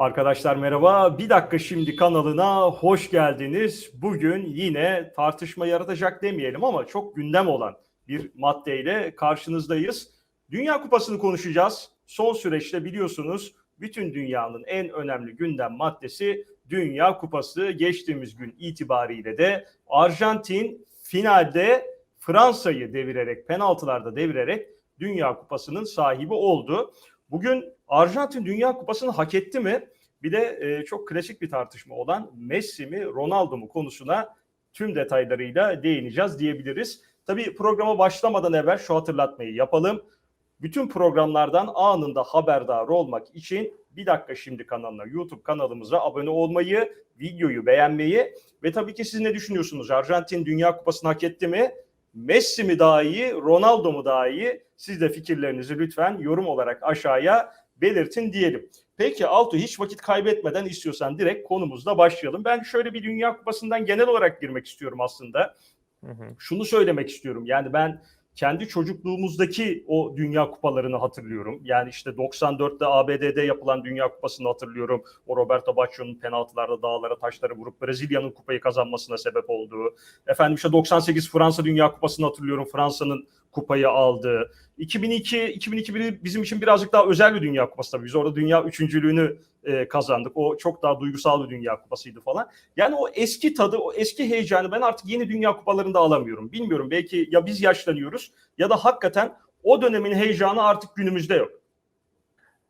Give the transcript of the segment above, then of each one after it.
Arkadaşlar merhaba. Bir dakika şimdi kanalına hoş geldiniz. Bugün yine tartışma yaratacak demeyelim ama çok gündem olan bir maddeyle karşınızdayız. Dünya Kupası'nı konuşacağız. Son süreçte biliyorsunuz bütün dünyanın en önemli gündem maddesi Dünya Kupası. Geçtiğimiz gün itibariyle de Arjantin finalde Fransa'yı devirerek, penaltılarda devirerek Dünya Kupası'nın sahibi oldu. Bugün Arjantin Dünya Kupası'nı hak etti mi? Bir de e, çok klasik bir tartışma olan Messi mi Ronaldo mu konusuna tüm detaylarıyla değineceğiz diyebiliriz. Tabii programa başlamadan evvel şu hatırlatmayı yapalım. Bütün programlardan anında haberdar olmak için bir dakika şimdi kanalına YouTube kanalımıza abone olmayı, videoyu beğenmeyi ve tabii ki siz ne düşünüyorsunuz? Arjantin Dünya Kupası'nı hak etti mi? Messi mi daha iyi, Ronaldo mu daha iyi? Siz de fikirlerinizi lütfen yorum olarak aşağıya belirtin diyelim. Peki Altu hiç vakit kaybetmeden istiyorsan direkt konumuzla başlayalım. Ben şöyle bir Dünya Kupası'ndan genel olarak girmek istiyorum aslında. Hı hı. Şunu söylemek istiyorum. Yani ben kendi çocukluğumuzdaki o Dünya Kupalarını hatırlıyorum. Yani işte 94'te ABD'de yapılan Dünya Kupası'nı hatırlıyorum. O Roberto Baggio'nun penaltılarda dağlara taşları vurup Brezilya'nın kupayı kazanmasına sebep olduğu. Efendim işte 98 Fransa Dünya Kupası'nı hatırlıyorum. Fransa'nın kupayı aldığı. 2002 2002 bizim için birazcık daha özel bir Dünya Kupası tabii. Biz orada dünya üçüncülüğünü e, kazandık. O çok daha duygusal bir Dünya Kupası'ydı falan. Yani o eski tadı, o eski heyecanı ben artık yeni Dünya Kupalarında alamıyorum. Bilmiyorum belki ya biz yaşlanıyoruz ya da hakikaten o dönemin heyecanı artık günümüzde yok.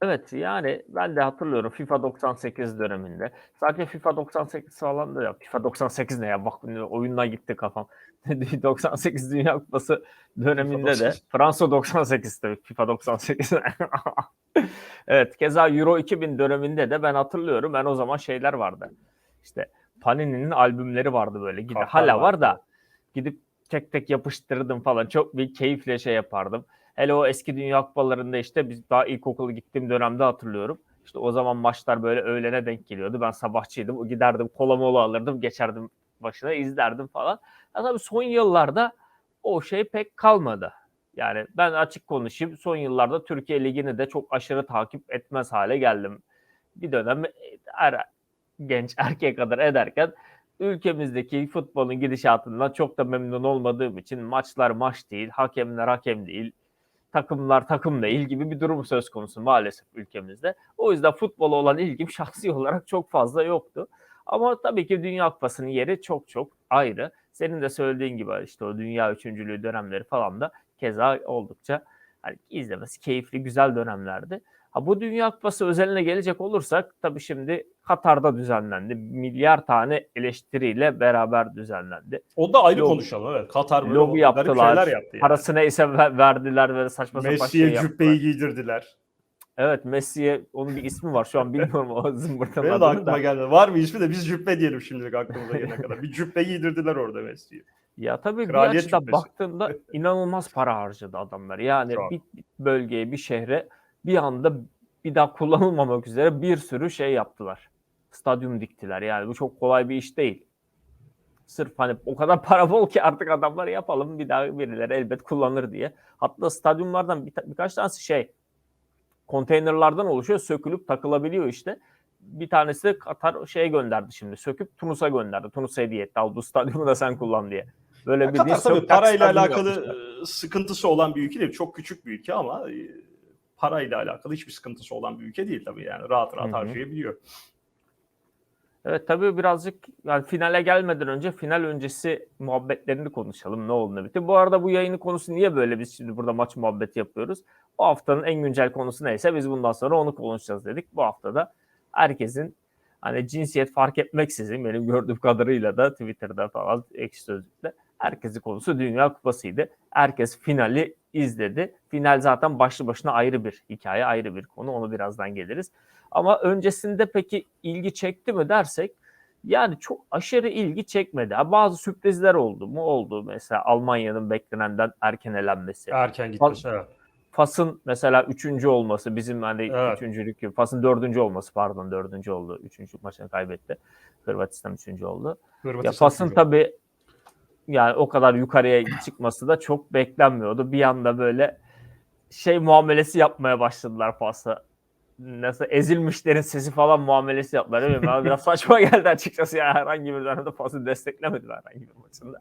Evet yani ben de hatırlıyorum FIFA 98 döneminde. Sadece FIFA 98 falan da yok. FIFA 98 ne ya? Bak oyundan gitti kafam. 98 Dünya Kupası döneminde de 98. Fransa 98 tabii FIFA 98. evet keza Euro 2000 döneminde de ben hatırlıyorum. Ben o zaman şeyler vardı. İşte Panini'nin albümleri vardı böyle. Gidip, Kartlar hala var da gidip tek tek yapıştırdım falan. Çok bir keyifle şey yapardım. Hele o eski Dünya Kupalarında işte biz daha ilkokula gittiğim dönemde hatırlıyorum. İşte o zaman maçlar böyle öğlene denk geliyordu. Ben sabahçıydım. Giderdim kola mola alırdım. Geçerdim başına izlerdim falan. Ya tabii son yıllarda o şey pek kalmadı. Yani ben açık konuşayım. Son yıllarda Türkiye Ligi'ni de çok aşırı takip etmez hale geldim. Bir dönem her genç erkek kadar ederken ülkemizdeki futbolun gidişatından çok da memnun olmadığım için maçlar maç değil, hakemler hakem değil, takımlar takım değil gibi bir durum söz konusu maalesef ülkemizde. O yüzden futbola olan ilgim şahsi olarak çok fazla yoktu. Ama tabii ki Dünya Kupası'nın yeri çok çok ayrı. Senin de söylediğin gibi işte o dünya üçüncülüğü dönemleri falan da keza oldukça hani izlemesi keyifli, güzel dönemlerdi. Ha bu Dünya Kupası özeline gelecek olursak tabii şimdi Katar'da düzenlendi. Milyar tane eleştiriyle beraber düzenlendi. O da ayrı Logo- konuşalım. Evet. Katar böyle Lobi yaptılar. şeyler yaptı. Yani. Parası neyse ver- verdiler ve saçma sapan şey Messi'ye cübbeyi giydirdiler. Evet Messi'ye onun bir ismi var. Şu an bilmiyorum o zımbırtının Benim adını aklıma da. gelmedi. Var mı ismi de biz cübbe diyelim şimdilik aklımıza gelene kadar. Bir cübbe giydirdiler orada Messi'ye. Ya tabii Kraliyet bir açıdan cübbesi. baktığında inanılmaz para harcadı adamlar. Yani bir bölgeye, bir şehre bir anda bir daha kullanılmamak üzere bir sürü şey yaptılar. Stadyum diktiler. Yani bu çok kolay bir iş değil. Sırf hani o kadar para bol ki artık adamlar yapalım bir daha birileri elbet kullanır diye. Hatta stadyumlardan bir, birkaç tanesi şey konteynerlardan oluşuyor. Sökülüp takılabiliyor işte. Bir tanesi de Katar şeye gönderdi şimdi. Söküp Tunus'a gönderdi. Tunus'a hediye etti. Al bu stadyumu da sen kullan diye. Böyle Ya bir Katar tabii parayla alakalı yapmışlar. e, sıkıntısı olan bir ülke değil. Çok küçük bir ülke ama e, parayla alakalı hiçbir sıkıntısı olan bir ülke değil tabii yani. Rahat rahat harcayabiliyor. Evet tabii birazcık yani finale gelmeden önce final öncesi muhabbetlerini konuşalım. Ne oldu ne bitti. Bu arada bu yayının konusu niye böyle biz şimdi burada maç muhabbeti yapıyoruz? Bu haftanın en güncel konusu neyse biz bundan sonra onu konuşacağız dedik. Bu haftada herkesin hani cinsiyet fark etmeksizin benim gördüğüm kadarıyla da Twitter'da falan ekşi sözlükte herkesin konusu Dünya Kupası'ydı. Herkes finali izledi. Final zaten başlı başına ayrı bir hikaye, ayrı bir konu. Onu birazdan geliriz. Ama öncesinde peki ilgi çekti mi dersek yani çok aşırı ilgi çekmedi. Ha, Bazı sürprizler oldu mu? Oldu. Mesela Almanya'nın beklenenden erken elenmesi. Erken gitmesi. Evet. Fas'ın mesela üçüncü olması bizim hani Evet. üçüncülük gibi. Fas'ın dördüncü olması pardon dördüncü oldu. Üçüncü maçını kaybetti. Hırvatistan üçüncü oldu. Ya Hırvatistan Fas'ın üçüncü tabii yani o kadar yukarıya çıkması da çok beklenmiyordu. Bir anda böyle şey muamelesi yapmaya başladılar Fas'a. nasıl ezilmişlerin sesi falan muamelesi yaptılar. Mi? Bana biraz saçma geldi açıkçası. Yani herhangi bir dönemde fazla desteklemediler herhangi bir maçında.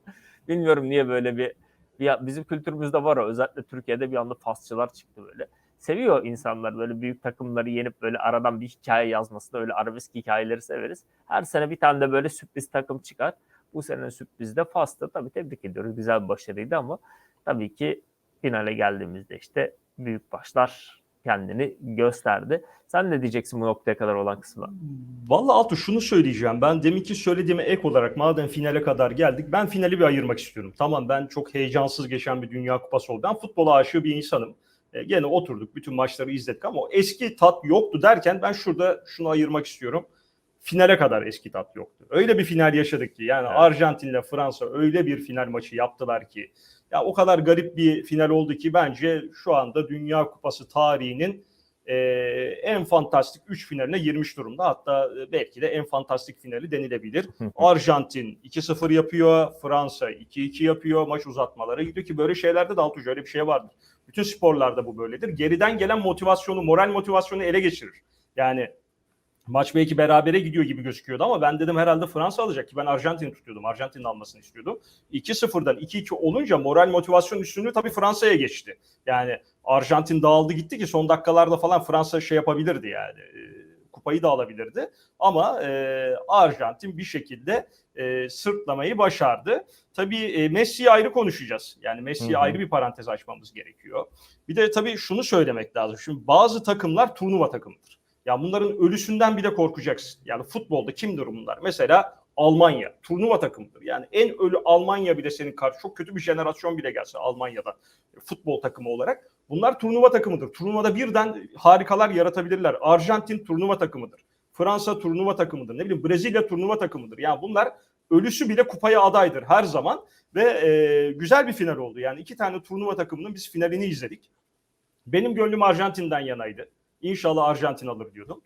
Bilmiyorum niye böyle bir, bir bizim kültürümüzde var o. Özellikle Türkiye'de bir anda fasçılar çıktı böyle. Seviyor insanlar böyle büyük takımları yenip böyle aradan bir hikaye yazmasını öyle arabesk hikayeleri severiz. Her sene bir tane de böyle sürpriz takım çıkar. Bu sene sürpriz de Fas'tı. Tabii tebrik ediyoruz. Güzel bir başarıydı ama tabii ki finale geldiğimizde işte büyük başlar kendini gösterdi. Sen ne diyeceksin bu noktaya kadar olan kısmına? Vallahi Altu şunu söyleyeceğim. Ben deminki söylediğime ek olarak madem finale kadar geldik ben finali bir ayırmak istiyorum. Tamam ben çok heyecansız geçen bir Dünya Kupası oldu. Ben futbola aşığı bir insanım. E, gene oturduk bütün maçları izledik ama eski tat yoktu derken ben şurada şunu ayırmak istiyorum. Finale kadar eski tat yoktu. Öyle bir final yaşadık ki yani Evet. Arjantin'le Fransa öyle bir final maçı yaptılar ki ya o kadar garip bir final oldu ki bence şu anda Dünya Kupası tarihinin e, en fantastik 3 finaline girmiş durumda. Hatta belki de en fantastik finali denilebilir. Arjantin 2-0 yapıyor, Fransa 2-2 yapıyor, maç uzatmalara gidiyor ki böyle şeylerde de Altuğ öyle bir şey vardır. Bütün sporlarda bu böyledir. Geriden gelen motivasyonu, moral motivasyonu ele geçirir. Yani maç belki berabere gidiyor gibi gözüküyordu ama ben dedim herhalde Fransa alacak ki ben Arjantin'i tutuyordum. Arjantin'in almasını istiyordum. 2-0'dan 2-2 olunca moral motivasyon üstünlüğü tabii Fransa'ya geçti. Yani Arjantin dağıldı gitti ki son dakikalarda falan Fransa şey yapabilirdi yani. e, kupayı da alabilirdi. Ama e, Arjantin bir şekilde e, sırtlamayı başardı. Tabii e, Messi'yi ayrı konuşacağız. Yani Messi'ye ayrı bir parantez açmamız gerekiyor. Bir de tabii şunu söylemek lazım. Şimdi bazı takımlar turnuva takımıdır. Ya bunların ölüsünden bile korkacaksın. Yani futbolda kimdir bunlar? Mesela Almanya turnuva takımıdır. Yani en ölü Almanya bile senin karşı çok kötü bir jenerasyon bile gelse Almanya'da e, futbol takımı olarak bunlar turnuva takımıdır. Turnuvada birden harikalar yaratabilirler. Arjantin turnuva takımıdır. Fransa turnuva takımıdır. Ne bileyim Brezilya turnuva takımıdır. Yani bunlar ölüsü bile kupaya adaydır her zaman ve e, güzel bir final oldu. Yani iki tane turnuva takımının biz finalini izledik. Benim gönlüm Arjantin'den yanaydı. İnşallah Arjantin alır diyordum.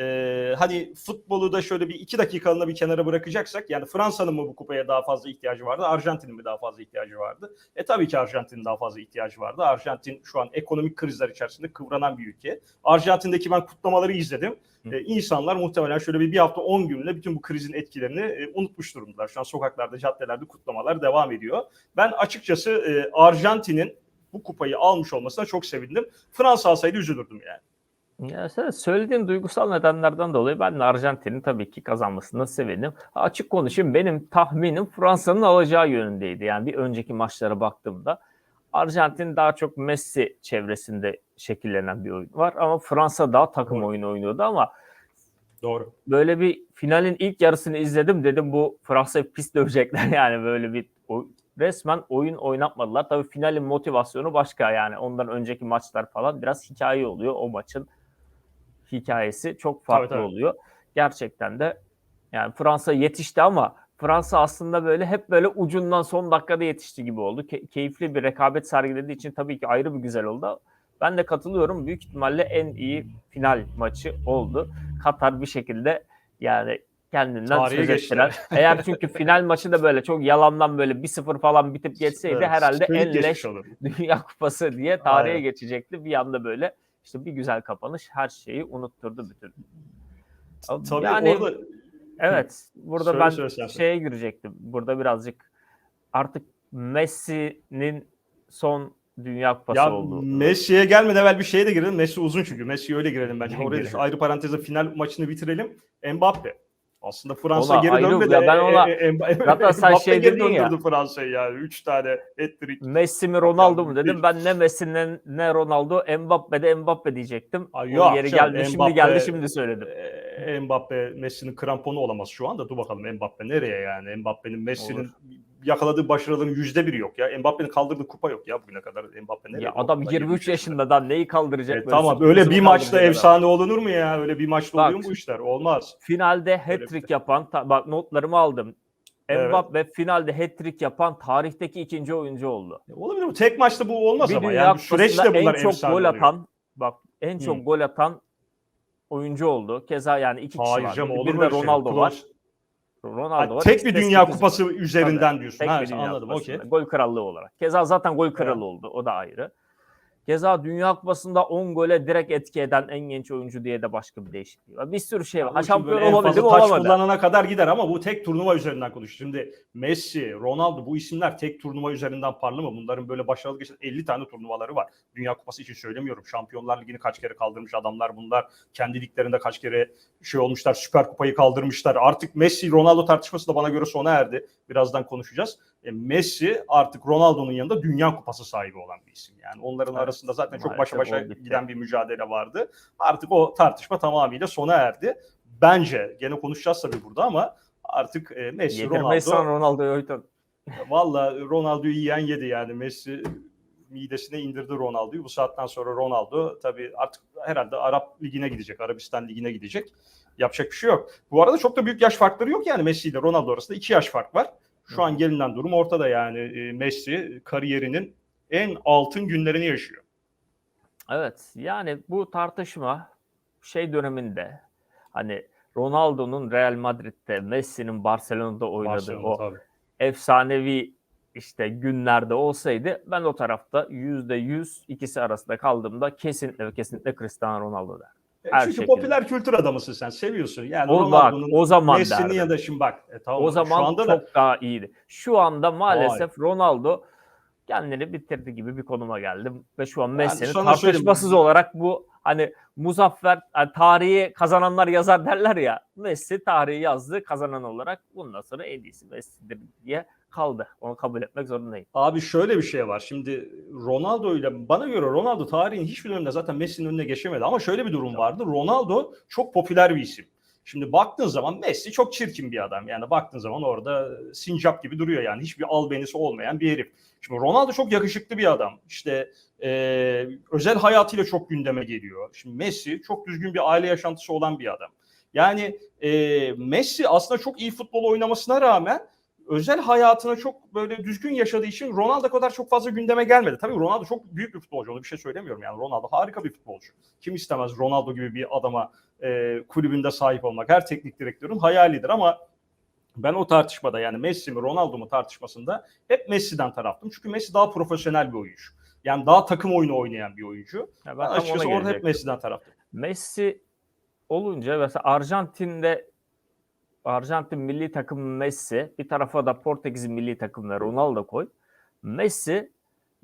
Ee, hani futbolu da şöyle bir iki dakikalığına bir kenara bırakacaksak yani Fransa'nın mı bu kupaya daha fazla ihtiyacı vardı, Arjantin'in mi daha fazla ihtiyacı vardı? E tabii ki Arjantin'in daha fazla ihtiyacı vardı. Arjantin şu an ekonomik krizler içerisinde kıvranan bir ülke. Arjantin'deki ben kutlamaları izledim. Ee, insanlar muhtemelen şöyle bir, bir hafta 10 günle bütün bu krizin etkilerini e, unutmuş durumdalar. Şu an sokaklarda, caddelerde kutlamalar devam ediyor. Ben açıkçası e, Arjantin'in bu kupayı almış olmasına çok sevindim. Fransa alsaydı üzülürdüm yani. Ya sen söylediğin duygusal nedenlerden dolayı ben de Arjantin'in tabii ki kazanmasına sevindim. Açık konuşayım benim tahminim Fransa'nın alacağı yönündeydi. Yani bir önceki maçlara baktığımda Arjantin daha çok Messi çevresinde şekillenen bir oyun var ama Fransa daha takım Doğru. oyunu oynuyordu ama Doğru. böyle bir finalin ilk yarısını izledim dedim bu Fransa'yı pis dövecekler yani böyle bir o, resmen oyun oynatmadılar. Tabii finalin motivasyonu başka yani ondan önceki maçlar falan biraz hikaye oluyor o maçın hikayesi çok farklı tabii. oluyor. Gerçekten de yani Fransa yetişti ama Fransa aslında böyle hep böyle ucundan son dakikada yetişti gibi oldu. Ke- keyifli bir rekabet sergilediği için tabii ki ayrı bir güzel oldu. Ben de katılıyorum. Büyük ihtimalle en iyi final maçı oldu. Katar bir şekilde yani kendinden Tarihe söz ettiler. Eğer çünkü final maçı da böyle çok yalandan böyle 1-0 falan bitip geçseydi Evet, herhalde en leş olur. Dünya Kupası diye tarihe Aynen. geçecekti. Bir anda böyle işte bir güzel kapanış her şeyi unutturdu bütün. Tabii yani orada evet burada Söyle, ben söyle söyle. şeye girecektim. Burada birazcık artık Messi'nin son Dünya Kupası ya oldu. Messi'ye gelmeden evvel bir şeye de girelim. Messi uzun çünkü. Messi'ye öyle girelim bence. Oraya Girelim. ayrı paranteze final maçını bitirelim. Mbappe. Aslında Fransa Ona geri dönmedi. ya ben ona- E, e, Zaten sen şey dedin ya. Fransa'yı yani. Üç tane hat-trick. Messi mi Ronaldo mu dedim. Ben ne Messi ne, ne Ronaldo Mbappe de Mbappe diyecektim. Ay yok yeri canım, geldi şimdi Mbappe- geldi şimdi söyledim. E, Mbappe Messi'nin kramponu olamaz şu anda. Dur bakalım Mbappe nereye yani? Mbappe'nin Messi'nin. Yakaladığı başarıların yüzde biri yok ya. Mbappe'nin kaldırdığı kupa yok ya bugüne kadar. Mbappe nereye? Ya adam Kupa 23 yaşında da neyi kaldıracak? E, tamam öyle bir maçta kaldıracak adam? efsane olunur mu ya? Öyle bir maçta Bak. oluyor mu bu işler? Olmaz. Finalde hat-trick şey. yapan, bak notlarımı aldım. Evet. Mbappe finalde hat-trick yapan tarihteki ikinci oyuncu oldu. E, Olabilir mi? Tek maçta bu olmaz bir ama yani süreçte bunlar en çok efsane gol oluyor. atan, bak en çok gol atan oyuncu oldu. Keza yani iki kişi Hayır var. canım Bir- olur bir mu de şey? Ronaldo var. Ronaldo Ha, var. tek bir Dünya Kupası üzerinden diyorsun. Tek Ha, bir Dünya anladım okey. Gol krallığı olarak. Keza zaten gol kralı oldu. O da ayrı. Keza Dünya Kupası'nda 10 gole direkt etki eden en genç oyuncu diye de başka bir değişikliği var. Bir sürü şey var. Ha, şampiyon en olabildi mi olamadı. kullanana kadar gider ama bu tek turnuva üzerinden konuşuyor. Şimdi Messi, Ronaldo bu isimler tek turnuva üzerinden parlamıyor. Bunların böyle başarılı geçen 50 tane turnuvaları var. Dünya Kupası için söylemiyorum. Şampiyonlar Ligi'ni kaç kere kaldırmış adamlar bunlar. Kendi liglerinde kaç kere şey olmuşlar. Süper Kupayı kaldırmışlar. Artık Messi, Ronaldo tartışması da bana göre sona erdi. Birazdan konuşacağız. E, Messi artık Ronaldo'nun yanında Dünya Kupası sahibi olan bir isim. Yani onların Evet, arasında zaten çok başa maalesef başa bitti. giden bir mücadele vardı. Artık o tartışma tamamıyla sona erdi. Bence gene konuşacağız tabii burada ama artık e, Messi, Yedirmezsen Ronaldo Ronaldo'yu oynatın. valla Ronaldo'yu yiyen yedi yani Messi midesine indirdi Ronaldo'yu. Bu saatten sonra Ronaldo tabii artık herhalde Arap Ligi'ne gidecek, Arabistan Ligi'ne gidecek. Yapacak bir şey yok. Bu arada çok da büyük yaş farkları yok yani Messi ile Ronaldo arasında iki yaş fark var. Şu an gelinen durum ortada yani E, Messi kariyerinin en altın günlerini yaşıyor. Evet yani bu tartışma şey döneminde hani Ronaldo'nun Real Madrid'de, Messi'nin Barcelona'da oynadığı Barcelona o tabii. efsanevi işte günlerde olsaydı ben o tarafta yüzde yüz ikisi arasında kaldığımda kesinlikle ve kesinlikle Cristiano Ronaldo der. Her Çünkü şekilde. popüler kültür adamısın sen, seviyorsun. Yani O, bak, o zaman Messi'nin ya da şimdi bak. E, tamam, O şu zaman anda çok da daha iyiydi. Şu anda maalesef Ronaldo kendini bitirdi gibi bir konuma geldi ve şu an Messi'nin söyleyeyim. tartışmasız olarak bu hani muzaffer yani tarihi kazananlar yazar derler ya Messi tarihi yazdı kazanan olarak bundan sonra en iyisi Messi'dir diye kaldı. Onu kabul etmek zorundayım. Abi şöyle bir şey var. Şimdi Ronaldo ile bana göre Ronaldo tarihin hiçbir döneminde zaten Messi'nin önüne geçemedi. Ama şöyle bir durum vardı. Ronaldo çok popüler bir isim. Şimdi baktığın zaman Messi çok çirkin bir adam. Yani baktığın zaman orada sincap gibi duruyor yani. Hiçbir albenisi olmayan bir herif. Şimdi Ronaldo çok yakışıklı bir adam. İşte e, özel hayatıyla çok gündeme geliyor. Şimdi Messi çok düzgün bir aile yaşantısı olan bir adam. Yani e, Messi aslında çok iyi futbol oynamasına rağmen özel hayatına çok böyle düzgün yaşadığı için Ronaldo kadar çok fazla gündeme gelmedi. Tabii Ronaldo çok büyük bir futbolcu. Onu bir şey söylemiyorum yani. Ronaldo harika bir futbolcu. Kim istemez Ronaldo gibi bir adama e, kulübünde sahip olmak. Her teknik direktörün hayalidir ama ben o tartışmada yani Messi mi Ronaldo mu tartışmasında hep Messi'den taraftım. Çünkü Messi daha profesyonel bir oyuncu. Yani daha takım oyunu oynayan bir oyuncu. Ya Ben ben açıkçası orada hep. Messi'den taraftım. Messi olunca mesela Arjantin'de Arjantin milli takımı Messi, bir tarafa da Portekiz milli takımı Ronaldo koy. Messi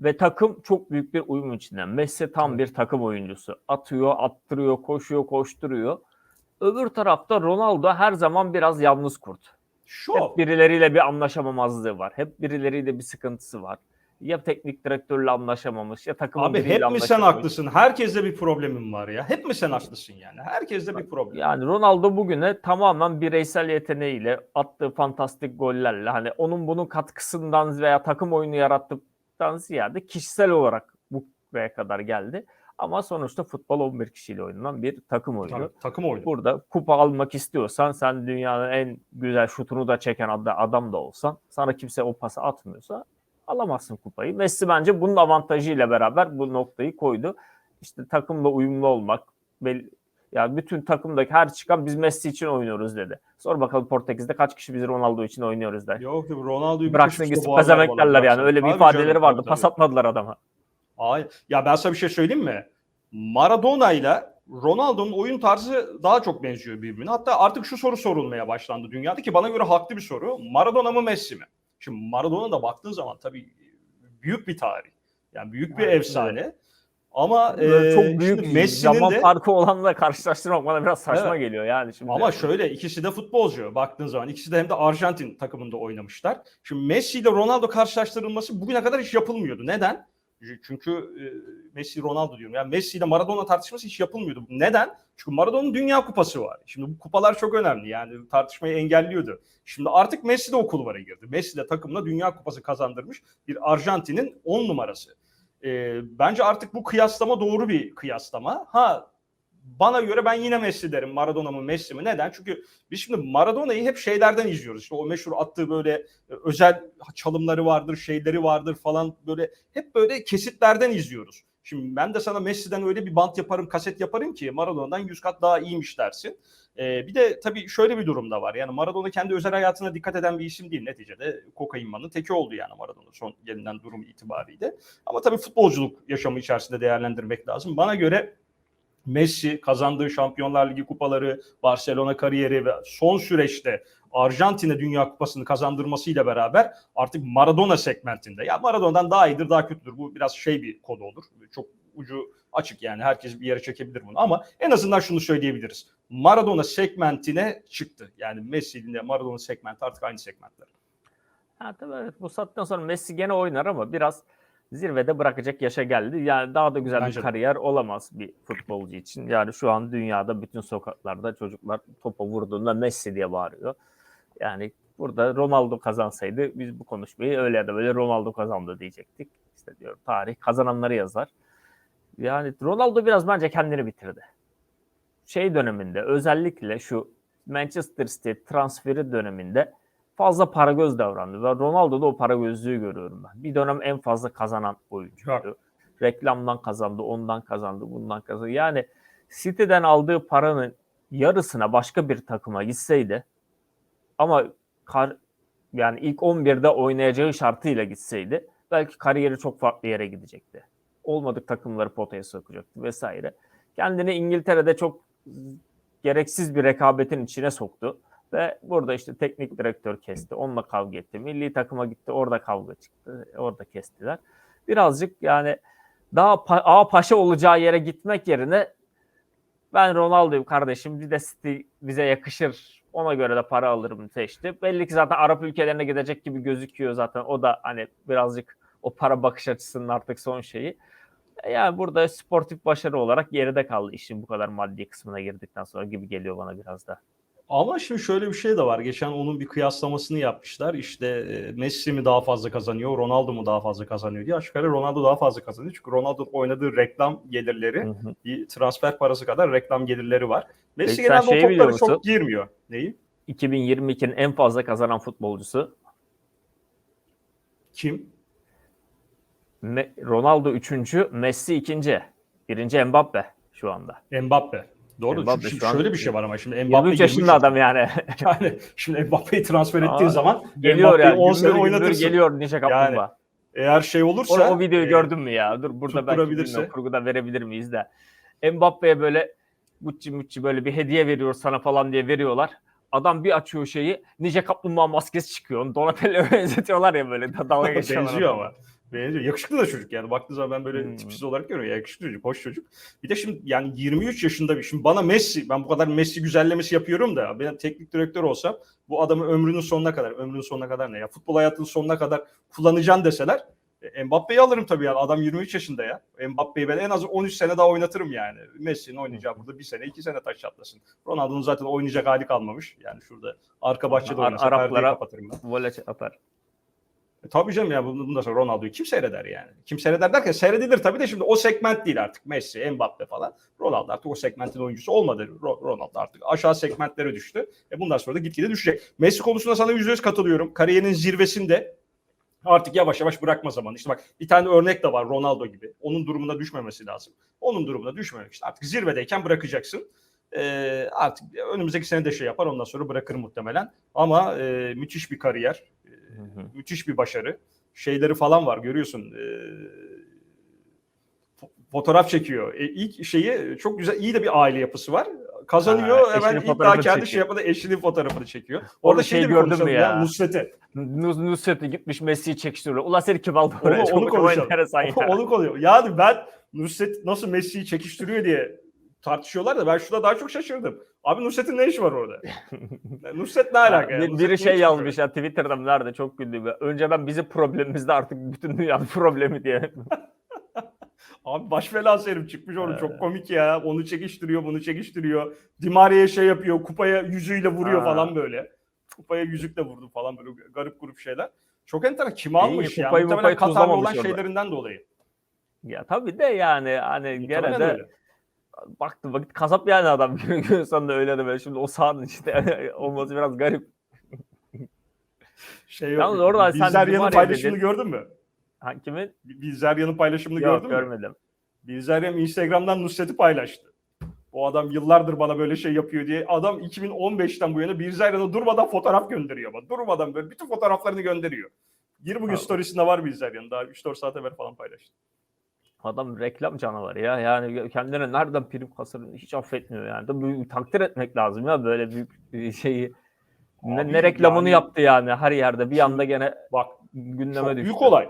ve takım çok büyük bir uyum içinde. Messi tam bir takım oyuncusu. Atıyor, attırıyor, koşuyor, koşturuyor. Öbür tarafta Ronaldo her zaman biraz yalnız kurt. Şu Hep birileriyle bir anlaşamamazlığı var. Hep birileriyle bir sıkıntısı var. Ya teknik direktörle anlaşamamış ya takımın Abi hep mi sen haklısın? Herkeste bir problemin var ya. Hep mi sen haklısın yani? Herkeste bir problem. Yani Ronaldo bugüne tamamen bireysel yeteneğiyle attığı fantastik gollerle hani onun bunun katkısından veya takım oyunu yarattıktan ziyade kişisel olarak buraya kadar geldi. Ama sonuçta futbol 11 kişiyle oynanan bir takım oyunu. Tabii, takım oyunu. Burada kupa almak istiyorsan sen dünyanın en güzel şutunu da çeken ad- adam da olsan sana kimse o pası atmıyorsa alamazsın kupayı. Messi bence bunun avantajıyla beraber bu noktayı koydu. İşte takımla uyumlu olmak ve yani bütün takımdaki her çıkan biz Messi için oynuyoruz dedi. Sor bakalım Portekiz'de kaç kişi biz Ronaldo için oynuyoruz der. Yok yok Ronaldo'yu Bıraksın gitsin falan, derler yani. Öyle bir Tabii ifadeleri canım, vardı. tabii, Pas tabii. atmadılar adama. Ay, ya ben sana bir şey söyleyeyim mi? Maradona ile Ronaldo'nun oyun tarzı daha çok benziyor birbirine. Hatta artık şu soru sorulmaya başlandı dünyada ki bana göre haklı bir soru. Maradona mı Messi mi? Şimdi Maradona da baktığın zaman tabii büyük bir tarih. Yani büyük bir Evet, efsane. Ama Böyle e, çok büyük Messi'nin zaman de farkı olanla karşılaştırmak bana biraz saçma Evet. geliyor yani. Şimdi Ama şöyle ikisi de futbolcu baktığın zaman. ikisi de hem de Arjantin takımında oynamışlar. Şimdi Messi ile Ronaldo karşılaştırılması bugüne kadar hiç yapılmıyordu. Neden? Çünkü e, Messi Ronaldo diyorum. Yani Messi ile Maradona tartışması hiç yapılmıyordu. Neden? Çünkü Maradona'nın Dünya Kupası var. Şimdi bu kupalar çok önemli. Yani tartışmayı engelliyordu. Şimdi artık Messi de o kulvara girdi. Messi de takımla Dünya Kupası kazandırmış bir Arjantin'in 10 numarası. E, bence artık bu kıyaslama doğru bir kıyaslama. Ha bana göre ben yine Messi derim. Maradona mı Messi mi? Neden? Çünkü biz şimdi Maradona'yı hep şeylerden izliyoruz. İşte o meşhur attığı böyle e, özel çalımları vardır, şeyleri vardır falan böyle hep böyle kesitlerden izliyoruz. Şimdi ben de sana Messi'den öyle bir bant yaparım, kaset yaparım ki Maradona'dan 100 kat daha iyiymiş dersin. Ee, bir de tabii şöyle bir durum da var. Yani Maradona kendi özel hayatına dikkat eden bir isim değil. Neticede kokainmanın teki oldu yani Maradona son gelinen durum itibariyle. Ama tabii futbolculuk yaşamı içerisinde değerlendirmek lazım. Bana göre Messi kazandığı Şampiyonlar Ligi kupaları, Barcelona kariyeri ve son süreçte Arjantin'e Dünya Kupası'nı kazandırmasıyla beraber artık Maradona segmentinde. Ya Maradona'dan daha iyidir, daha kötüdür. Bu biraz şey bir kod olur. Çok ucu açık yani. Herkes bir yere çekebilir bunu ama en azından şunu söyleyebiliriz. Maradona segmentine çıktı. Yani Messi ile Maradona segmenti artık aynı segmentler. Ha, tabii evet bu saatten sonra Messi gene oynar ama biraz zirvede bırakacak yaşa geldi. Yani daha da güzel Bence bir kariyer olamaz bir futbolcu için. Yani şu an dünyada bütün sokaklarda çocuklar topa vurduğunda Messi diye bağırıyor. Yani burada Ronaldo kazansaydı biz bu konuşmayı öyle ya da böyle Ronaldo kazandı diyecektik. İşte diyorum tarih kazananları yazar. Yani Ronaldo biraz bence kendini bitirdi. Şey döneminde özellikle şu Manchester City transferi döneminde fazla para göz davrandı. Ve Ronaldo'da o para gözlüğü görüyorum ben. Bir dönem en fazla kazanan oyuncuydu. Reklamdan kazandı, ondan kazandı, bundan kazandı. Yani City'den aldığı paranın yarısına başka bir takıma gitseydi ama kar, yani ilk 11'de oynayacağı şartıyla gitseydi belki kariyeri çok farklı yere gidecekti. Olmadık takımları potaya sokacaktı vesaire. Kendini İngiltere'de çok gereksiz bir rekabetin içine soktu. Ve burada işte teknik direktör kesti. Onunla kavga etti. Milli takıma gitti. Orada kavga çıktı. Orada kestiler. Birazcık yani daha pa- A paşa olacağı yere gitmek yerine ben Ronaldo'yum kardeşim. Bir de City bize yakışır. Ona göre de para alırım seçti. Belli ki zaten Arap ülkelerine gidecek gibi gözüküyor zaten. O da hani birazcık o para bakış açısının artık son şeyi. E Yani burada sportif başarı olarak geride kaldı işin bu kadar maddi kısmına girdikten sonra gibi geliyor bana biraz da. Ama şimdi şöyle bir şey de var. Geçen onun bir kıyaslamasını yapmışlar. İşte e, Messi mi daha fazla kazanıyor, Ronaldo mu daha fazla kazanıyor diye. Yukarı Ronaldo daha fazla kazanıyor. Çünkü Ronaldo oynadığı reklam gelirleri Hı hı. transfer parası kadar reklam gelirleri var. Messi Peki genelde o toplara çok girmiyor. Neyi? 2022'nin en fazla kazanan futbolcusu Kim? Me- Ronaldo 3. Messi 2. Birinci Mbappe şu anda. Mbappe. Doğru. Mbappe Çünkü şu an- şöyle bir şey var ama şimdi Mbappe 23 yaşında adam yani. Yani şimdi Mbappe'yi transfer ettiğin Aa, zaman geliyor Mbappe'yi yani. 10 Gümbür sene gümbür oynatırsın. geliyor Ninja Kaplumbağa. Eğer şey olursa O, o videoyu e, gördün mü ya? Dur burada belki tutturabilirse. bilmiyorum, kurguda verebilir miyiz de. Mbappe'ye böyle Gucci Mucci böyle bir hediye veriyor sana falan diye veriyorlar. Adam bir açıyor şeyi. Ninja Kaplumbağa maskesi çıkıyor. Onu Donatello'ya benzetiyorlar ya böyle. Dalga geçiyorlar. benziyor ama. Benziyor. Yakışıklı da çocuk yani. Baktığı zaman ben böyle Hmm. tipsiz olarak görüyorum. Ya Yakışıklı çocuk, hoş çocuk. Bir de şimdi yani 23 yaşında bir. Şimdi bana Messi, ben bu kadar Messi güzellemesi yapıyorum da ben teknik direktör olsam bu adamı ömrünün sonuna kadar, ömrünün sonuna kadar ne ya? Futbol hayatının sonuna kadar kullanacaksın deseler e, Mbappe'yi alırım tabii ya. Adam 23 yaşında ya. Mbappe'yi ben en az 13 sene daha oynatırım yani. Messi'nin oynayacağı burada bir sene, iki sene taş çatlasın. Ronaldo'nun zaten oynayacak hali kalmamış. Yani şurada arka bahçede oynasa Araplara- kapatırım ben. Voley atar. E, Tabii canım ya bundan sonra Ronaldo'yu kim seyreder yani? Kim seyreder derken seyredilir tabii de şimdi o segment değil artık. Messi, Mbappe falan. Ronaldo artık o segmentin oyuncusu olmadı. Ro- Ronaldo artık aşağı segmentlere düştü. E bundan sonra da gitgide düşecek. Messi konusunda sana yüzde yüz katılıyorum. Kariyerinin zirvesinde artık yavaş yavaş bırakma zamanı. İşte bak bir tane örnek de var Ronaldo gibi. Onun durumuna düşmemesi lazım. Onun durumuna düşmemek işte artık zirvedeyken bırakacaksın. E, artık önümüzdeki sene de şey yapar ondan sonra bırakır muhtemelen. Ama e, müthiş bir kariyer. Hı hı. müthiş bir başarı. Şeyleri falan var görüyorsun. E, fo- fotoğraf çekiyor. E, ilk şeyi çok güzel iyi de bir aile yapısı var. Kazanıyor Ha, hemen ilk daha kendi şey yapmadı eşinin fotoğrafını çekiyor. Orada Orada şey konuşalım ya. ya? Nusret'e. Nus Nusret'e gitmiş Messi'yi çekiştiriyor. Ulan seni kim aldı Onu, oraya? onu çok konuşalım. enteresan ya. onu. Yani ben Nusret nasıl Messi'yi çekiştiriyor diye tartışıyorlar da ben şuna daha çok şaşırdım. Abi Nusret'in ne işi var orada? Nusret ne alaka? ya? Bir- biri şey yazmış ya Twitter'da mı nerede çok güldüm. ya. Önceden bizim problemimiz de artık bütün dünyanın problemi diye. Abi baş belası herif çıkmış orada Ee. çok komik ya. Onu çekiştiriyor, bunu çekiştiriyor. Di Maria'ya şey yapıyor, kupaya yüzüğüyle vuruyor Ha. falan böyle. Kupaya yüzükle vurdu falan böyle garip grup şeyler. Çok enteresan. Kim almış ya? kupayı Muhtemelen mupayı Katar'la tuzlamamış olan orada. şeylerinden dolayı. ya tabii de yani hani gene Muhtemelen de öyle. Baktım vakit kasap yani adam gün gün sonunda öyle de böyle şimdi o sahanın içinde olması biraz garip. Şey yok. Yalnız orada sen Maria paylaşımını gördün mü? Ha, kimin? Bilzerya'nın paylaşımını Yok gördün mü? görmedim. Bilzerya'm Instagram'dan Nusret'i paylaştı. O adam yıllardır bana böyle şey yapıyor diye. Adam 2015'ten bu yana bir Zayran'a durmadan fotoğraf gönderiyor bana. Durmadan böyle bütün fotoğraflarını gönderiyor. Gir bugün storiesinde var bir Zayran. Daha 3-4 saat evvel falan paylaştım. Adam reklam canavarı ya. Yani kendine nereden prim kasarını hiç affetmiyor yani. Tabii takdir etmek lazım ya böyle büyük bir şeyi. Ne, Abi ne reklamını yani- yaptı yani her yerde. Bir anda gene Bak gündeme çok düştü. büyük olay.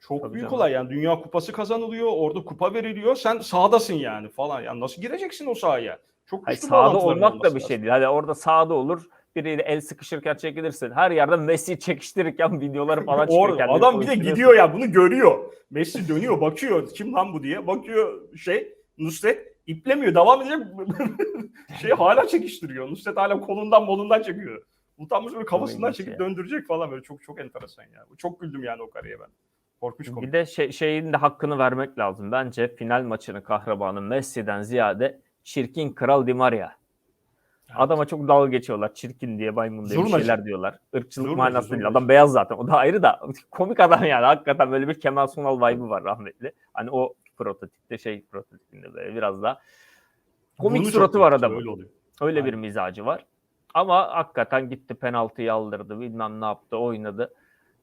Çok Tabii büyük canım. olay yani Dünya Kupası kazanılıyor, orada kupa veriliyor. Sen sahadasın yani falan. Yani nasıl gireceksin o sahaya? Çok Hayır, sahada olmak da bir şey lazım. değil. Hani orada sahada olur. Biriyle el sıkışırken çekilirsin. Her yerden Messi çekiştirirken videoları falan kendini adam bir de gidiyor ya bunu görüyor. Messi dönüyor bakıyor kim lan bu diye. Bakıyor şey Nusret iplemiyor devam edecek. şey hala çekiştiriyor. Nusret hala kolundan molundan çekiyor. Utanmış böyle kafasından çekip ya. döndürecek falan böyle çok çok enteresan ya. Çok güldüm yani o kareye ben. Korkunç komik. Bir de şey, şeyin de hakkını vermek lazım. Bence final maçının kahramanı Messi'den ziyade çirkin kral Di Maria. Adama çok dalga geçiyorlar. Çirkin diye maymun diye bir Zurnacı. şeyler diyorlar. Irkçılık Zurnacı, manası değil. zurnacı. Adam beyaz zaten. O da ayrı da komik adam yani. Hakikaten böyle bir Kemal Sunal vibe'ı var rahmetli. Hani o prototipte şey prototipinde böyle biraz daha komik Burnu suratı var adamın. Öyle oluyor. Öyle bir Aynen. mizacı var. Ama hakikaten gitti penaltıyı aldırdı. Bilmem ne yaptı oynadı.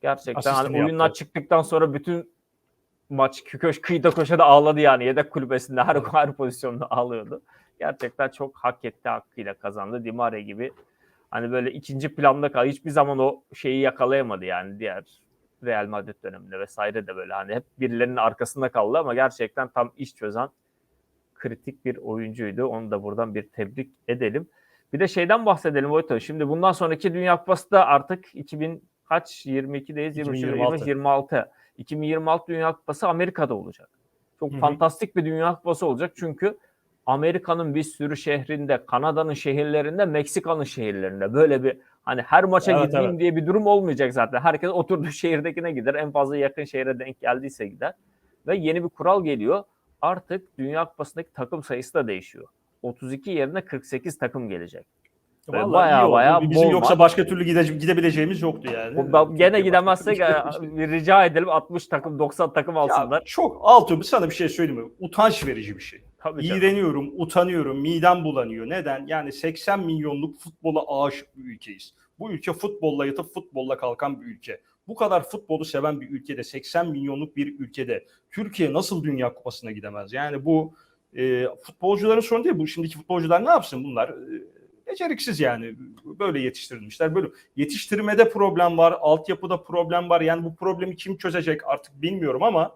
Gerçekten hani Asistini oyundan yaptı. çıktıktan sonra bütün maç köş, kıyıda köşede ağladı yani. Yedek kulübesinde her, her pozisyonda ağlıyordu. Gerçekten çok hak etti hakkıyla kazandı. Di Maria gibi hani böyle ikinci planda kal. Hiçbir zaman o şeyi yakalayamadı yani diğer Real Madrid döneminde vesaire de böyle hani hep birilerinin arkasında kaldı ama gerçekten tam iş çözen kritik bir oyuncuydu. Onu da buradan bir tebrik edelim. Bir de şeyden bahsedelim Boyto. Şimdi bundan sonraki Dünya Kupası da artık 2000 kaç 22'deyiz 23 2026. 26. 2026 Dünya Kupası Amerika'da olacak. Çok Hı hı. fantastik bir Dünya Kupası olacak çünkü Amerika'nın bir sürü şehrinde, Kanada'nın şehirlerinde, Meksika'nın şehirlerinde böyle bir hani her maça Evet, gideyim evet. diye bir durum olmayacak zaten. Herkes oturduğu şehirdekine gider. En fazla yakın şehre denk geldiyse gider. Ve yeni bir kural geliyor. Artık Dünya Kupası'ndaki takım sayısı da değişiyor. 32 yerine 48 takım gelecek. Vallahi oldu. bayağı Bizim bol yoksa başka türlü gide, gidebileceğimiz yoktu yani. Ben- Gene gidemezsek e, rica edelim 60 takım 90 takım Ya alsınlar. çok altı sana bir şey söyleyeyim mi? Utanç verici bir şey. Tabii canım. İğreniyorum, utanıyorum, midem bulanıyor. Neden? Yani 80 milyonluk futbola aşık bir ülkeyiz. Bu ülke futbolla yatıp futbolla kalkan bir ülke. Bu kadar futbolu seven bir ülkede, 80 milyonluk bir ülkede Türkiye nasıl Dünya Kupası'na gidemez? Yani bu e, futbolcuların sorunu değil. Bu şimdiki futbolcular ne yapsın bunlar? E, beceriksiz yani. Böyle yetiştirilmişler. Böyle yetiştirmede problem var, altyapıda problem var. Yani bu problemi kim çözecek artık bilmiyorum ama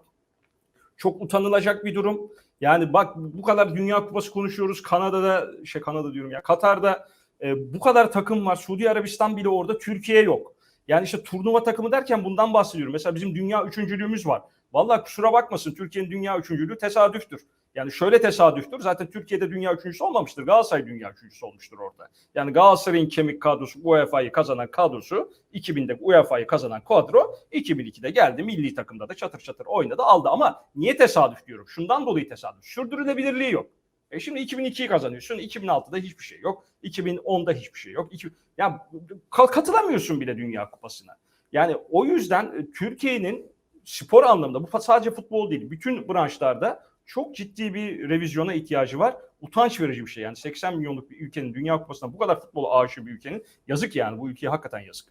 çok utanılacak bir durum. Yani bak bu kadar Dünya Kupası konuşuyoruz. Kanada'da şey Kanada diyorum ya. Katar'da e, bu kadar takım var. Suudi Arabistan bile orada. Türkiye yok. Yani işte turnuva takımı derken bundan bahsediyorum. Mesela bizim dünya üçüncülüğümüz var. Vallahi kusura bakmasın Türkiye'nin dünya üçüncülüğü tesadüftür. Yani şöyle tesadüftür. Zaten Türkiye'de dünya üçüncüsü olmamıştır. Galatasaray dünya üçüncüsü olmuştur orada. Yani Galatasaray'ın kemik kadrosu UEFA'yı kazanan kadrosu 2000'de UEFA'yı kazanan kadro 2002'de geldi milli takımda da çatır çatır oynadı aldı ama niye tesadüf diyorum? Şundan dolayı tesadüf. Sürdürülebilirliği yok. E şimdi 2002'yi kazanıyorsun. 2006'da hiçbir şey yok. 2010'da hiçbir şey yok. İki- ya ka- katılamıyorsun bile Dünya Kupası'na. Yani o yüzden e, Türkiye'nin spor anlamında bu sadece futbol değil bütün branşlarda çok ciddi bir revizyona ihtiyacı var. Utanç verici bir şey. Yani 80 milyonluk bir ülkenin Dünya Kupası'na bu kadar futbol aşığı bir ülkenin yazık yani. Bu ülkeye hakikaten yazık.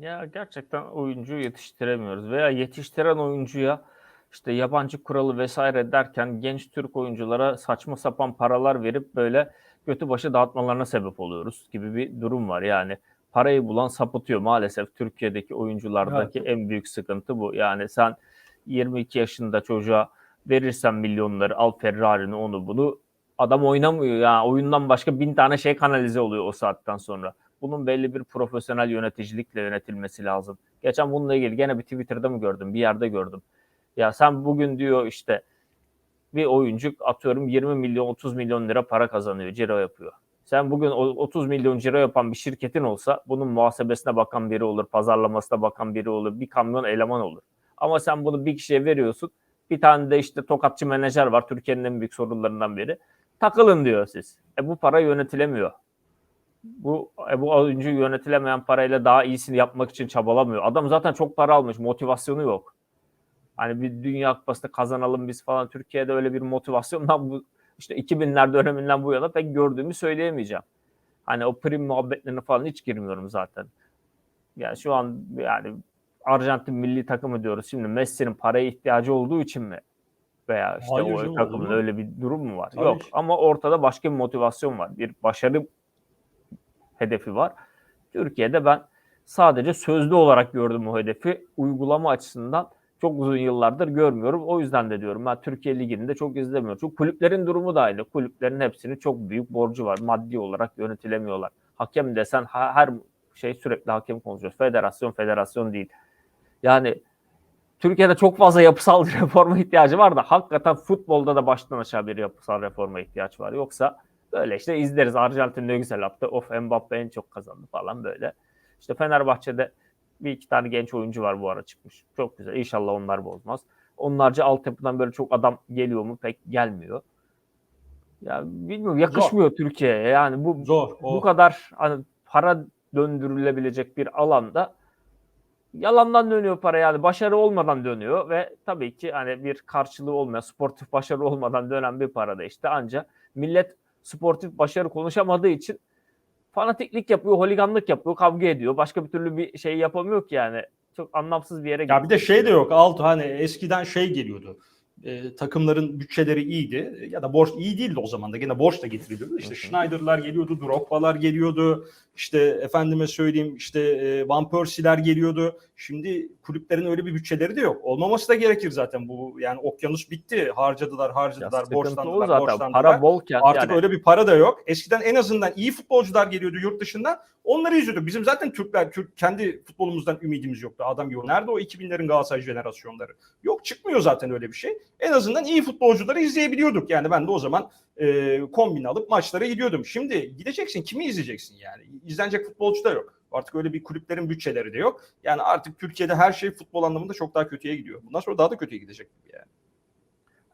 Ya gerçekten oyuncu yetiştiremiyoruz veya yetiştiren oyuncuya işte yabancı kuralı vesaire derken genç Türk oyunculara saçma sapan paralar verip böyle götü başı dağıtmalarına sebep oluyoruz gibi bir durum var. Yani parayı bulan sapıtıyor maalesef Türkiye'deki oyunculardaki en büyük sıkıntı bu. Yani sen 22 yaşında çocuğa verirsen milyonları al Ferrari'ni onu bunu adam oynamıyor ya oyundan başka bin tane şey kanalize oluyor o saatten sonra. Bunun belli bir profesyonel yöneticilikle yönetilmesi lazım. Geçen bununla ilgili gene bir Twitter'da mı gördüm, bir yerde gördüm. Ya sen bugün diyor işte bir oyuncu atıyorum 20 milyon 30 milyon lira para kazanıyor, ciro yapıyor. Sen bugün o 30 milyon ciro yapan bir şirketin olsa bunun muhasebesine bakan biri olur, pazarlamasına bakan biri olur, bir kamyon eleman olur. Ama sen bunu bir kişiye veriyorsun. Bir tane de işte tokatçı menajer var. Türkiye'nin en büyük sorunlarından biri. Takılın diyor siz. E bu para yönetilemiyor. Bu e bu oyuncu yönetilemeyen parayla daha iyisini yapmak için çabalamıyor. Adam zaten çok para almış. Motivasyonu yok. Hani bir Dünya Kupası'nda kazanalım biz falan. Türkiye'de öyle bir motivasyondan bu işte 2000'ler döneminden bu yana pek gördüğümü söyleyemeyeceğim. Hani o prim muhabbetlerine falan hiç girmiyorum zaten. Yani şu an yani Arjantin milli takımı diyoruz. Şimdi Messi'nin paraya ihtiyacı olduğu için mi? Veya işte Hayır o takımın öyle bir durum mu var? Tabii Yok ama ortada başka bir motivasyon var. Bir başarı hedefi var. Türkiye'de ben sadece sözlü olarak gördüm o hedefi. Uygulama açısından çok uzun yıllardır görmüyorum. O yüzden de diyorum ben Türkiye Ligi'ni de çok izlemiyorum. Çünkü kulüplerin durumu da aynı. Kulüplerin hepsinin çok büyük borcu var. Maddi olarak yönetilemiyorlar. Hakem desen her şey sürekli hakem konuşuyoruz. Federasyon federasyon değil. Yani Türkiye'de çok fazla yapısal reforma ihtiyacı var da hakikaten futbolda da baştan aşağı bir yapısal reforma ihtiyaç var. Yoksa böyle işte izleriz. Arjantin ne güzel yaptı. Of Mbappe en çok kazandı falan böyle. İşte Fenerbahçe'de bir iki tane genç oyuncu var bu ara çıkmış. Çok güzel. İnşallah onlar bozmaz. Onlarca altyapıdan böyle çok adam geliyor mu? Pek gelmiyor. Ya bilmiyorum yakışmıyor Türkiye'ye. Yani bu Zor. O. bu kadar hani para döndürülebilecek bir alanda yalandan dönüyor para yani başarı olmadan dönüyor ve tabii ki hani bir karşılığı olmayan sportif başarı olmadan dönen bir para da işte ancak millet sportif başarı konuşamadığı için fanatiklik yapıyor, holiganlık yapıyor, kavga ediyor. Başka bir türlü bir şey yapamıyor ki yani. Çok anlamsız bir yere Ya bir de gidiyor. şey de yok Alto hani eskiden şey geliyordu. E, takımların bütçeleri iyiydi ya da borç iyi değildi o zaman da gene borç da getiriliyordu. İşte Hı hı. Schneider'lar geliyordu, Drogba'lar geliyordu. İşte efendime söyleyeyim işte e, Van Persie'ler geliyordu. Şimdi kulüplerin öyle bir bütçeleri de yok. Olmaması da gerekir zaten bu yani okyanus bitti. Harcadılar, Ya harcadılar, o borçlandılar, zaten. borçlandılar. Para bolken Artık yani öyle bir para da yok. Eskiden en azından iyi futbolcular geliyordu yurt dışından. Onları izliyorduk. Bizim zaten Türkler, Türk kendi futbolumuzdan ümidimiz yoktu. Adam yok. Nerede o 2000'lerin Galatasaray jenerasyonları? Yok çıkmıyor zaten öyle bir şey. En azından iyi futbolcuları izleyebiliyorduk. Yani ben de o zaman e, kombin alıp maçlara gidiyordum. Şimdi gideceksin kimi izleyeceksin yani? İzlenecek futbolcu da yok. Artık öyle bir kulüplerin bütçeleri de yok. Yani artık Türkiye'de her şey futbol anlamında çok daha kötüye gidiyor. Bundan sonra daha da kötüye gidecek gibi yani.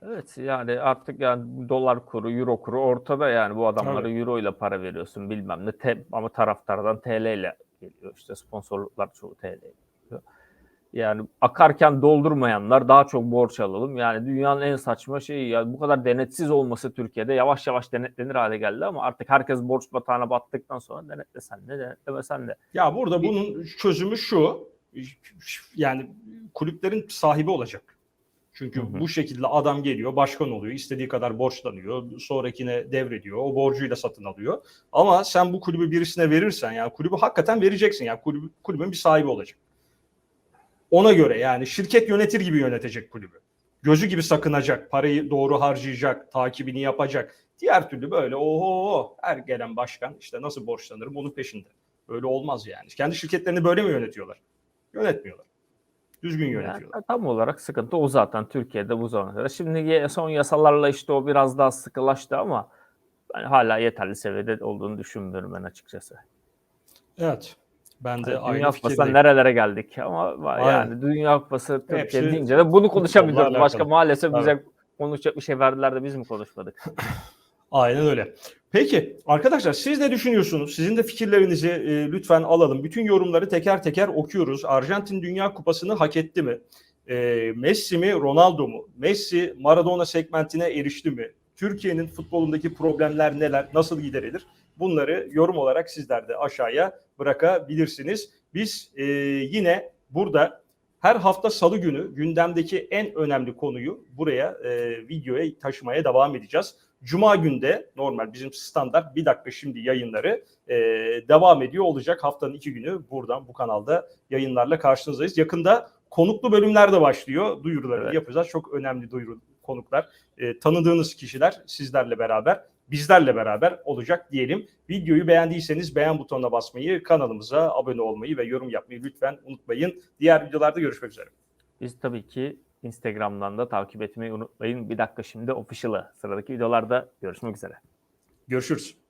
Evet yani artık yani dolar kuru, euro kuru ortada yani bu adamlara euro ile para veriyorsun bilmem ne Te- ama taraftardan TL ile geliyor işte sponsorluklar çoğu TL ile. Yani akarken doldurmayanlar daha çok borç alalım. Yani dünyanın en saçma şeyi ya bu kadar denetsiz olması Türkiye'de yavaş yavaş denetlenir hale geldi ama artık herkes borç batağına battıktan sonra denetlesen de denetlemesen de. Ya burada Bir- bunun çözümü şu. Yani kulüplerin sahibi olacak. Çünkü Hı hı. bu şekilde adam geliyor, başkan oluyor, istediği kadar borçlanıyor, sonrakine devrediyor, o borcuyla satın alıyor. Ama sen bu kulübü birisine verirsen, yani kulübü hakikaten vereceksin. Yani kulübü, kulübün bir sahibi olacak. Ona göre yani şirket yönetir gibi yönetecek kulübü. Gözü gibi sakınacak, parayı doğru harcayacak, takibini yapacak. Diğer türlü böyle oho her gelen başkan işte nasıl borçlanırım onun peşinde. Öyle olmaz yani. Kendi şirketlerini böyle mi yönetiyorlar? Yönetmiyorlar. Düzgün yönetiyorlar. Yani tam olarak sıkıntı o zaten Türkiye'de bu zamana kadar. Şimdi son yasalarla işte o biraz daha sıkılaştı ama ben hala yeterli seviyede olduğunu düşünmüyorum ben açıkçası. Evet. Ben de Hani aynı Dünya Kupası'ndan nerelere geldik ama Aynen. yani Dünya Kupası Türkiye Hepsi deyince de bunu futbolla Başka maalesef Tabii. bize konuşacak bir şey verdiler de biz mi konuşmadık? Aynen öyle. Peki arkadaşlar siz ne düşünüyorsunuz? Sizin de fikirlerinizi e, lütfen alalım. Bütün yorumları teker teker okuyoruz. Arjantin Dünya Kupası'nı hak etti mi? E, Messi mi, Ronaldo mu? Messi Maradona segmentine erişti mi? Türkiye'nin futbolundaki problemler neler? Nasıl giderilir? Bunları yorum olarak sizler de aşağıya bırakabilirsiniz. Biz e, yine burada her hafta salı günü gündemdeki en önemli konuyu buraya e, videoya taşımaya devam edeceğiz. Cuma günde normal bizim standart bir dakika şimdi yayınları e, devam ediyor olacak. Haftanın iki günü buradan bu kanalda yayınlarla karşınızdayız. Yakında konuklu bölümler de başlıyor. Duyuruları Evet. yapacağız. Çok önemli duyuru konuklar. E, tanıdığınız kişiler sizlerle beraber bizlerle beraber olacak diyelim. Videoyu beğendiyseniz beğen butonuna basmayı, kanalımıza abone olmayı ve yorum yapmayı lütfen unutmayın. Diğer videolarda görüşmek üzere. Biz tabii ki Instagram'dan da takip etmeyi unutmayın. Bir dakika şimdi official'ı sıradaki videolarda görüşmek üzere. Görüşürüz.